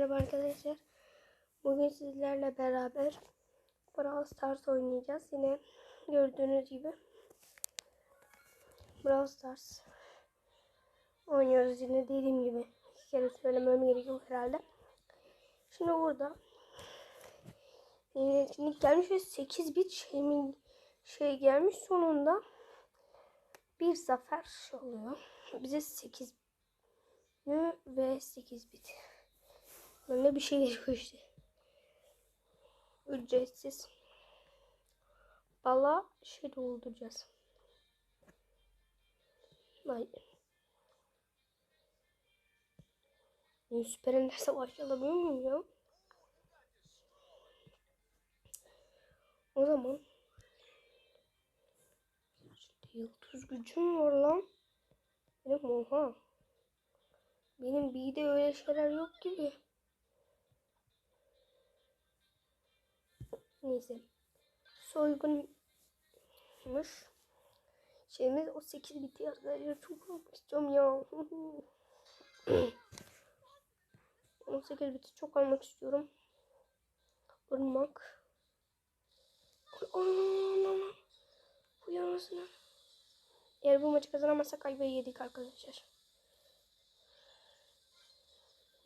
merhaba arkadaşlar. Bugün sizlerle beraber Brawl Stars oynayacağız. Yine gördüğünüz gibi Brawl Stars oynuyoruz yine dediğim gibi. İki kere söylemem gerekiyor herhalde. Şimdi burada yeni etkinlik gelmiş ve 8 bit şey, şey gelmiş sonunda bir zafer oluyor. Bize 8 Nü ve 8 bit. Böyle bir şey geliyor işte. Ücretsiz. Bala şey dolduracağız. Vay. Ben Süper Ender Savaşı alabiliyor muyum ya? O zaman Yıldız gücüm var lan. Benim oha. Benim bir de öyle şeyler yok gibi. Neyse. Soygunmuş. Şeyimiz o 8 biti arkadaşlar. Çok almak istiyorum ya. 18 biti çok almak istiyorum. Irmak. Bu yanısına. Eğer bu maçı kazanamazsak ayvayı yedik arkadaşlar.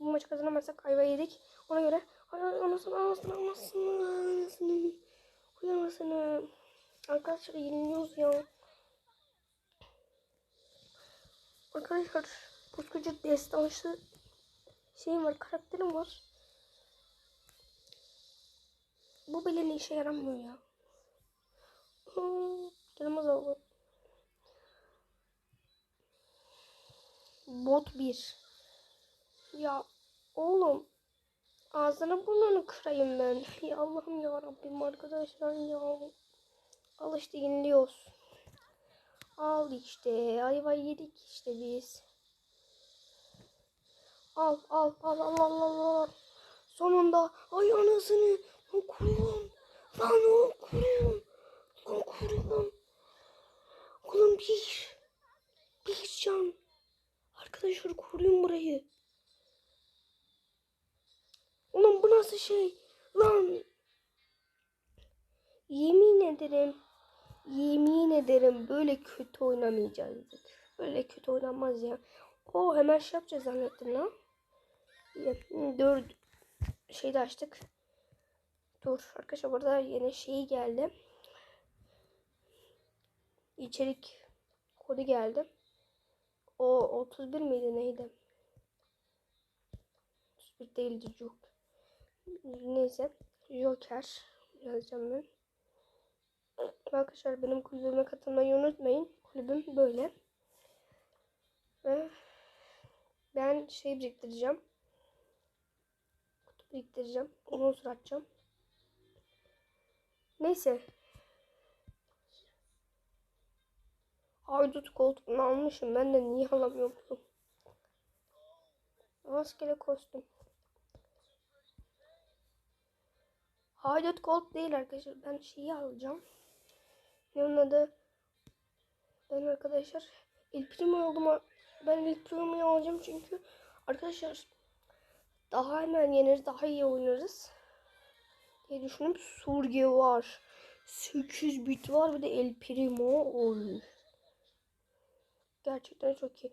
Bu maçı kazanamazsak ayva yedik. Ona göre anasını anasını anasını anasını uyanmasını. Arkadaşlar yeniliyoruz ya. Arkadaşlar koskoca destansı şeyim var karakterim var. Bu bile ne işe yaramıyor ya. Hmm, Canım. Bot 1. Ya oğlum ağzını burnunu kırayım ben. Ya Allah'ım ya Rabbim arkadaşlar ya. Al işte yeniliyoruz. Al işte ayva yedik işte biz. Al al al al al al al. Sonunda ay anasını kuruyorum. Lan o kuruyorum. Lan kuruyorum. Oğlum bir. Bir can. Arkadaşlar koruyun burayı. Ulan bu nasıl şey? Lan. Yemin ederim. Yemin ederim böyle kötü oynamayacağız. Böyle kötü oynanmaz ya. O hemen şey yapacağız zannettim lan. Dört şey de açtık. Dur arkadaşlar burada yeni şey geldi. İçerik kodu geldi. O 31 miydi neydi? 31 değildi yok. Neyse. Joker yazacağım ben. Arkadaşlar benim kulübüme katılmayı unutmayın. Kulübüm böyle. Ve ben şey biriktireceğim. Kutu biriktireceğim. Süre atacağım. Neyse. Haydut koltuğunu almışım. Ben de niye alamıyorum? Maskeli kostüm. Haydut Gold değil arkadaşlar. Ben şeyi alacağım. Ne onun adı? Ben arkadaşlar El Primo oldum. Ben El Primo'yu alacağım çünkü arkadaşlar daha hemen yeniriz. Daha iyi oynarız. diye düşünüp Surge var. 8 bit var bir de El Primo oy. Gerçekten çok iyi.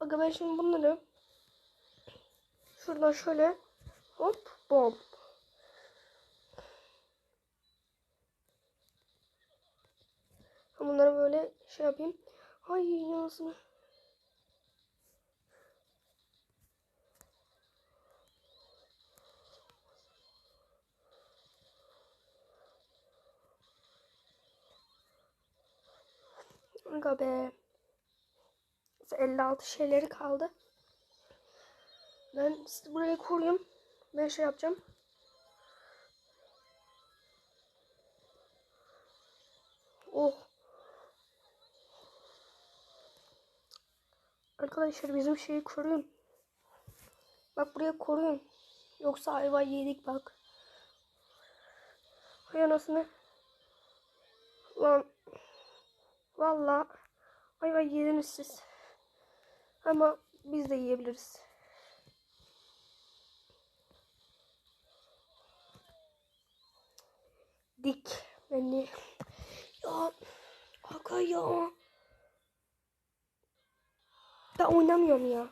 Aga ben şimdi bunları şuradan şöyle hop bom Bunları böyle şey yapayım. Ay yanısını. Aga be. 56 şeyleri kaldı. Ben sizi buraya koruyayım. Ben şey yapacağım. Oh. Arkadaşlar bizim şeyi koruyun. Bak buraya koruyun. Yoksa hayvan yedik bak. Hay anasını. Lan. Valla. Hayvan yediniz siz. Ama biz de yiyebiliriz. Dik beni. Ya. Aga ya. Ben oynamıyorum ya.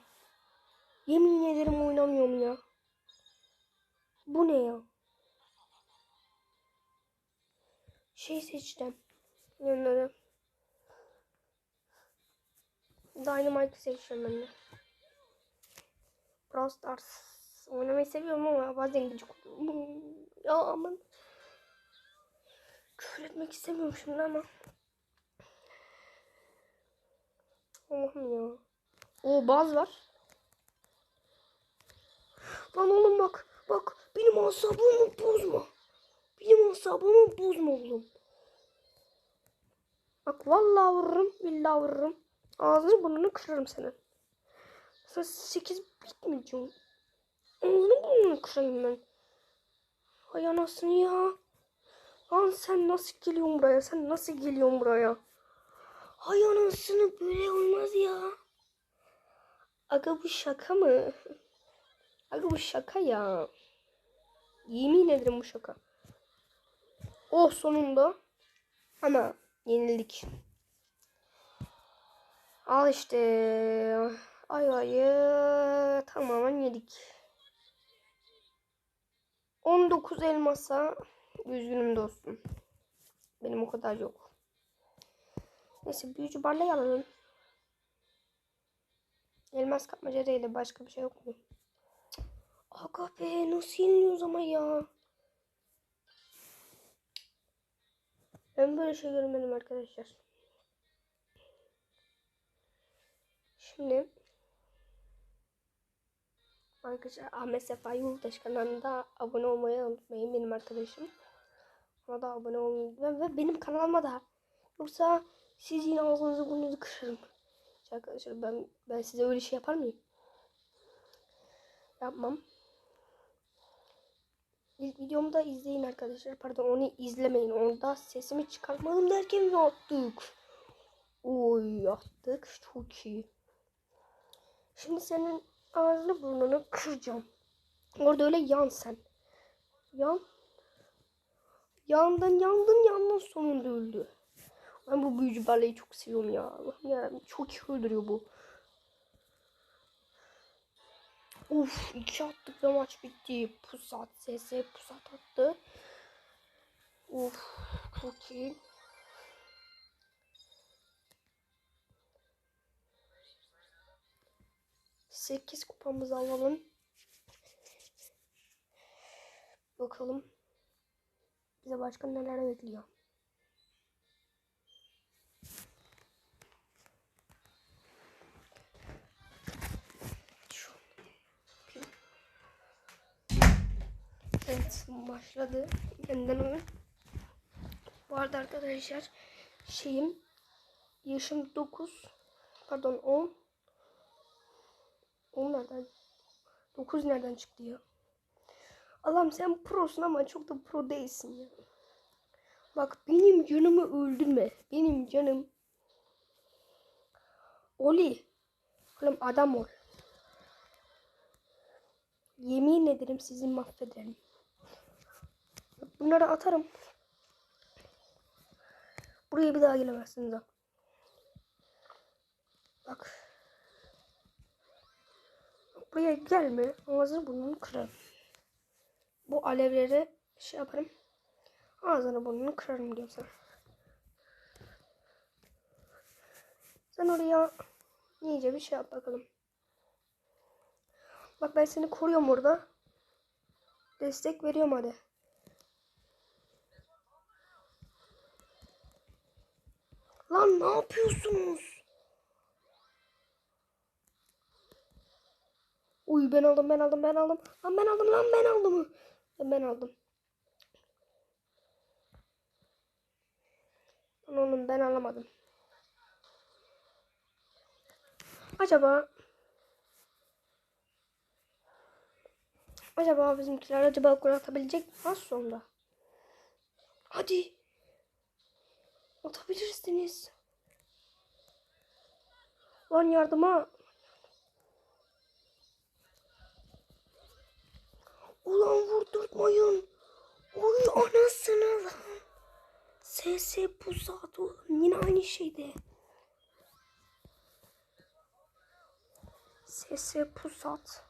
Yemin ederim oynamıyorum ya. Bu ne ya? Şey seçtim. Yanları. Dynamite seçiyorum ben de. Brawl Stars. Oynamayı seviyorum ama bazen gıcık. Ya aman. Küfür etmek istemiyorum şimdi ama. Allah'ım ya. O baz var. Lan oğlum bak. Bak benim asabımı bozma. Benim asabımı bozma oğlum. Bak vallahi vururum. Billahi vururum. Ağzını burnunu kırarım senin. Sen 8 bit mi diyorsun? Ağzını burnunu kırayım ben. Hay anasını ya. Lan sen nasıl geliyorsun buraya? Sen nasıl geliyorsun buraya? Hay anasını böyle olmaz ya. Aga bu şaka mı? Aga bu şaka ya. Yemin ederim bu şaka. Oh sonunda. Ama yenildik. Al işte. Ayvayı tamamen yedik. 19 elmasa üzgünüm dostum. Benim o kadar yok. Neyse büyücü barlayı alalım. Elmas kapmaca değil de başka bir şey yok mu? Aga be nasıl yeniliyoruz ama ya. Ben böyle şey görmedim arkadaşlar. Şimdi arkadaşlar Ahmet Sefa Yurttaş kanalında abone olmayı unutmayın benim arkadaşım. Ona da abone olmayı ve, ve benim kanalıma da. Yoksa siz yine ağzınızı burnunuzu kırarım. Arkadaşlar ben ben size öyle şey yapar mıyım? Yapmam. İlk videomu da izleyin arkadaşlar. Pardon onu izlemeyin. Orada sesimi çıkartmadım derken yaptık. Oy yaptık. Çok iyi. Şimdi senin ağzını burnunu kıracağım. Orada öyle yan sen. Yan. Yandın yandın yandın sonunda öldü. Ben bu büyücü balayı çok seviyorum ya. Allah'ım yarabbim çok iyi öldürüyor bu. Uf iki attık ve maç bitti. Pusat SS pusat attı. Uf çok iyi. Sekiz kupamızı alalım. Bakalım. Bize başka neler bekliyor. Evet başladı. Yeniden oyun. Bu arada arkadaşlar şeyim yaşım 9 pardon 10 10 nereden 9 nereden çıktı ya? Allah'ım sen prosun ama çok da pro değilsin ya. Bak benim canımı öldürme. Benim canım. Oli. Oğlum adam ol. Yemin ederim sizi mahvederim. Bunları atarım. Buraya bir daha gelemezsiniz. Bak. Buraya gelme. Ağzını burnunu kırarım. Bu alevleri şey yaparım. Ağzını burnunu kırarım diyorum sana. Sen oraya iyice bir şey yap bakalım. Bak ben seni koruyorum orada. Destek veriyorum hadi. Lan ne yapıyorsunuz? Uy ben aldım ben aldım ben aldım. Lan ben aldım lan ben aldım. Ben, ben aldım. Lan oğlum ben alamadım. Acaba Acaba bizimkiler acaba gol atabilecek mi az sonra? Hadi. Atabilirsiniz. Lan yardıma. Ulan vurdurtmayın. Oy anasını lan. SS Pusat yine aynı şeydi. SS Pusat.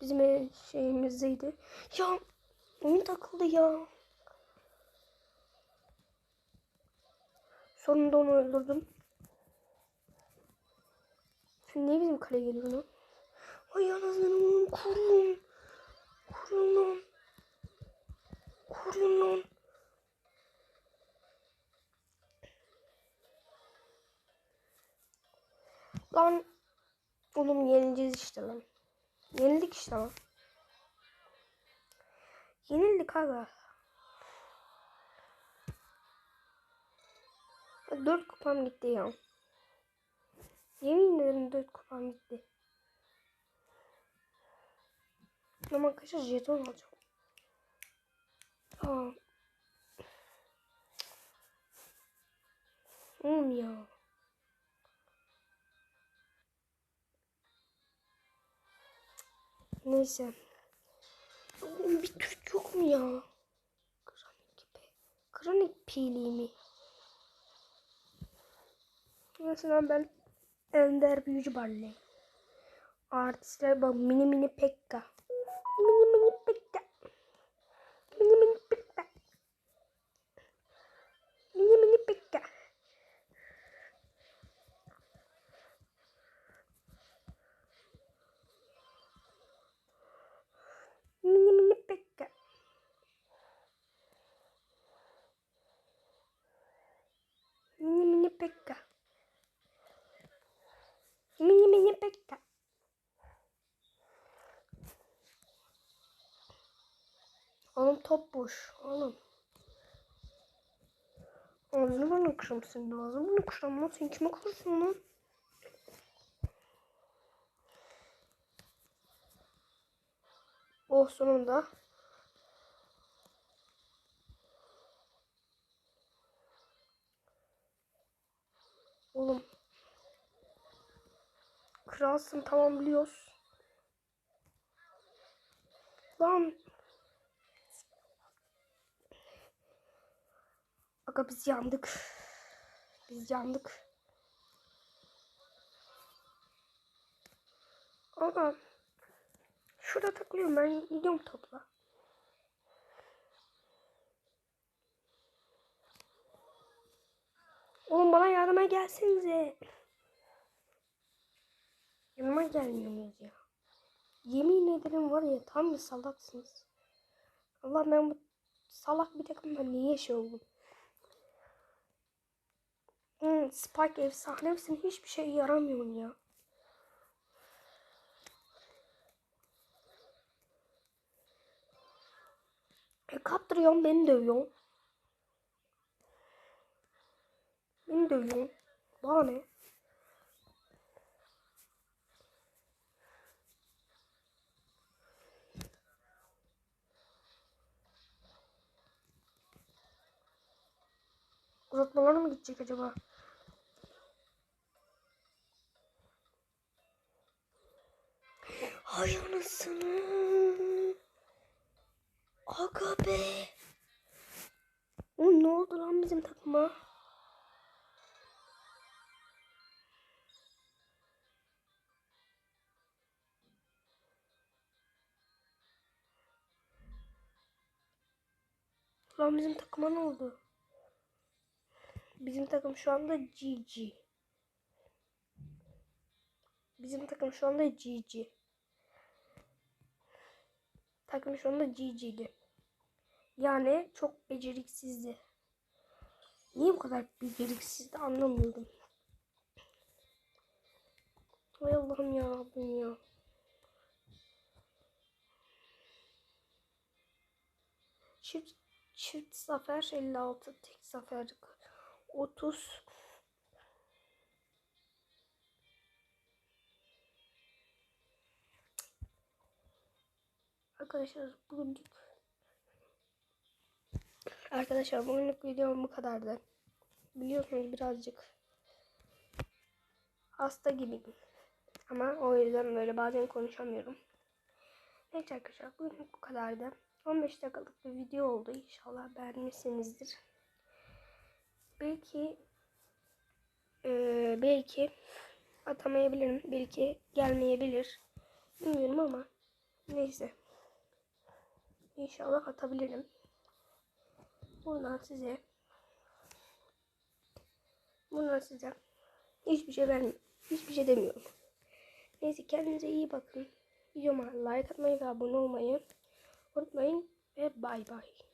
Bizim şeyimizdeydi. Ya oyun takıldı ya. Sonunda onu öldürdüm. Şimdi niye bizim kale geliyor lan? Ay anasını kurun. Kurun lan. Kurun lan. Lan oğlum yenileceğiz işte lan. Yenildik işte lan. Yenildik aga. Dört kupam gitti ya. Yemin ederim dört kupam gitti. Ama arkadaşlar jeton alacağım. Aa. Oğlum ya. Neyse. Oğlum bir Türk yok mu ya? Kronik gibi. Kronik pili mi? Mesela ben Ender Büyücü Barley. Artistler bak mini mini Pekka. Mini mini Pekka. Mini mini Pekka. Mini mini Pekka. Mini mini Pekka. Mini mini Pekka. Mini mini Pekka. Oğlum top boş. Oğlum. Ağzını bana kıram senin ağzını bana kıram lan. Sen kime kırsın lan? Oh sonunda. Oğlum. Kralsın tamam biliyoruz. Lan. Aga biz yandık. Biz yandık. Aga. Şurada takılıyorum ben gidiyorum topla. Oğlum bana yardıma gelsenize. Yanıma gelmiyorsunuz ya. Yemin ederim var ya tam bir salaksınız. Allah ben bu salak bir takımda niye şey oldum? Hmm, Spike efsane misin? Hiçbir şey yaramıyorsun ya. E kaptırıyorsun beni dövüyorsun. Beni dövüyorsun. Bana ne? Uzatmalara mı gidecek acaba? Hay anasını. Aga be. Oğlum ne oldu lan bizim takıma? Lan bizim takıma ne oldu? Bizim takım şu anda GG. Bizim takım şu anda GG. Takım şu anda GG'di. Yani çok beceriksizdi. Niye bu kadar beceriksizdi anlamıyorum. Hay Allah'ım ya Rabbim ya. Çift, çift zafer 56 tek zafer 30 Arkadaşlar bugünlük Arkadaşlar bugünlük videom bu kadardı. Biliyorsunuz birazcık hasta gibiyim. Ama o yüzden böyle bazen konuşamıyorum. Evet arkadaşlar bugün bu kadardı. 15 dakikalık bir video oldu. İnşallah beğenmişsinizdir. Belki eee, belki atamayabilirim. Belki gelmeyebilir. Bilmiyorum ama neyse. İnşallah atabilirim. Buradan size buradan size hiçbir şey vermiyorum. Hiçbir şey demiyorum. Neyse kendinize iyi bakın. Videoma like atmayı ve abone olmayı unutmayın ve bay bay.